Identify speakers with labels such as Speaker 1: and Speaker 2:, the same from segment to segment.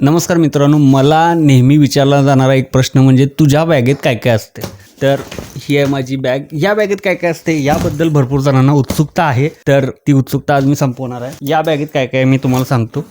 Speaker 1: नमस्कार मित्रांनो मला नेहमी विचारला जाणारा एक प्रश्न म्हणजे तुझ्या बॅगेत काय काय असते? तर ही आहे माझी बॅग. या बॅगेत काय काय असते याबद्दल भरपूर जणांना उत्सुकता आहे. तर ती उत्सुकता आज मी संपवणार आहे. या बॅगेत काय काय मी तुम्हाला सांगतो.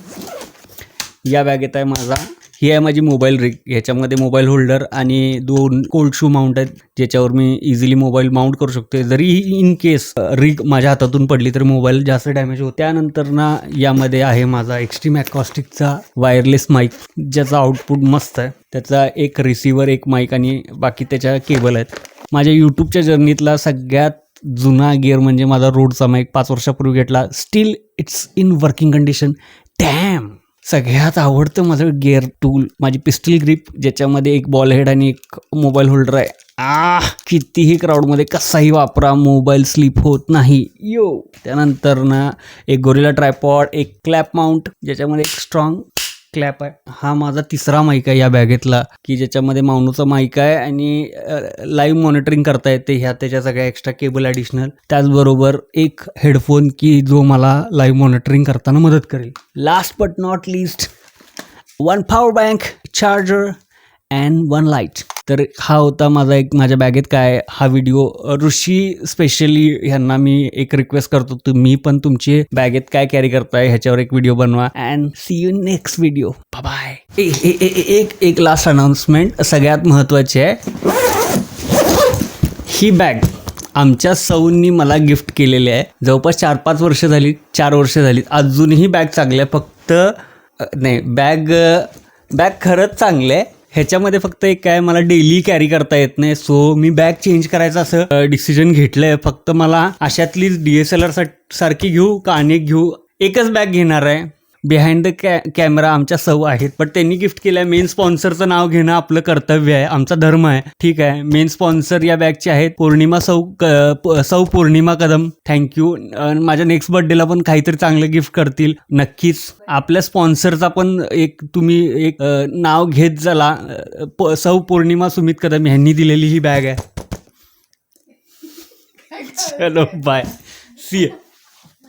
Speaker 1: या बॅगेत आहे माझा ही आहे माझी मोबाईल रिग ह्याच्यामध्ये मोबाईल होल्डर आणि दोन कोल्ड शू माउंट आहेत ज्याच्यावर मी इझिली मोबाईल माउंट करू शकतो जरी इन केस रिग माझ्या हातातून पडली तर मोबाईल जास्त डॅमेज होतो. त्यानंतर ना यामध्ये आहे माझा एक्स्ट्रीम ॲकॉस्टिकचा वायरलेस माईक ज्याचा आउटपुट मस्त आहे. त्याचा एक रिसिव्हर एक माईक आणि बाकी त्याच्या केबल आहेत. माझ्या यूट्यूबच्या जर्नीतला सगळ्यात जुना गिअर म्हणजे माझा रोडचा माईक पाच वर्षापूर्वी घेतला. Still it's in working condition damn सगळ्यात आवडतं माझं गेअर टूल माझी पिस्टल ग्रिप ज्याच्यामध्ये एक बॉल हेड आणि एक मोबाईल होल्डर आहे. आ कितीही क्राऊडमध्ये कसाही वापरा मोबाईल स्लिप होत नाही. यो. त्यानंतर ना एक गोरिला ट्रायपॉड एक क्लॅप माउंट ज्याच्यामध्ये एक स्ट्रॉंग क्लॅप आहे. हा माझा तिसरा माईक आहे या बॅगेतला की ज्याच्यामध्ये माउनूचा माईक आहे आणि लाईव्ह मॉनिटरिंग करता येते ह्या त्याच्या सगळ्या एक्स्ट्रा केबल ॲडिशनल त्याचबरोबर एक हेडफोन की जो मला लाईव्ह मॉनिटरिंग करताना मदत करेल. Last but not least one power bank charger and one light तर हा होता माझा एक माझ्या बॅगेत काय हा व्हिडिओ ऋषी स्पेशली ह्यांना मी एक रिक्वेस्ट करतो तुम्ही पण तुमची बॅगेत काय कॅरी करताय ह्याच्यावर एक व्हिडिओ बनवा. And see you next video bye एक एक लास्ट अनाउन्समेंट सगळ्यात महत्त्वाची आहे. ही बॅग आमच्या सौंनी मला गिफ्ट केलेली आहे. जवळपास चार पाच वर्ष झाली चार वर्ष झाली. अजूनही बॅग चांगली आहे. फक्त नाही बॅग बॅग खरंच चांगली आहे. ह्याच्यामध्ये फक्त एक काय मला डेली कॅरी करता येत नाही. सो मी बॅग चेंज करायचं असं डिसिजन घेतलंय. फक्त मला अशातलीच डी एस एल आर सारखी घेऊ का अनेक घेऊ? एकच बॅग घेणार आहे. बिहाइंड द कॅ कॅमेरा आमच्या सौ आहेत पण त्यांनी गिफ्ट केलं आहे मेन स्पॉन्सरचं नाव घेणं आपलं कर्तव्य आहे आमचा धर्म आहे. ठीक आहे. मेन स्पॉन्सर या बॅगचे आहेत. पौर्णिमा सौ सौ पौर्णिमा कदम. थँक्यू माझ्या नेक्स्ट बर्थडेला पण काहीतरी चांगलं गिफ्ट करतील. नक्कीच. आपल्या स्पॉन्सरचा पण एक तुम्ही एक नाव घेत प- सौ पौर्णिमा सुमित कदम यांनी दिलेली ही बॅग आहे. चलो बाय सी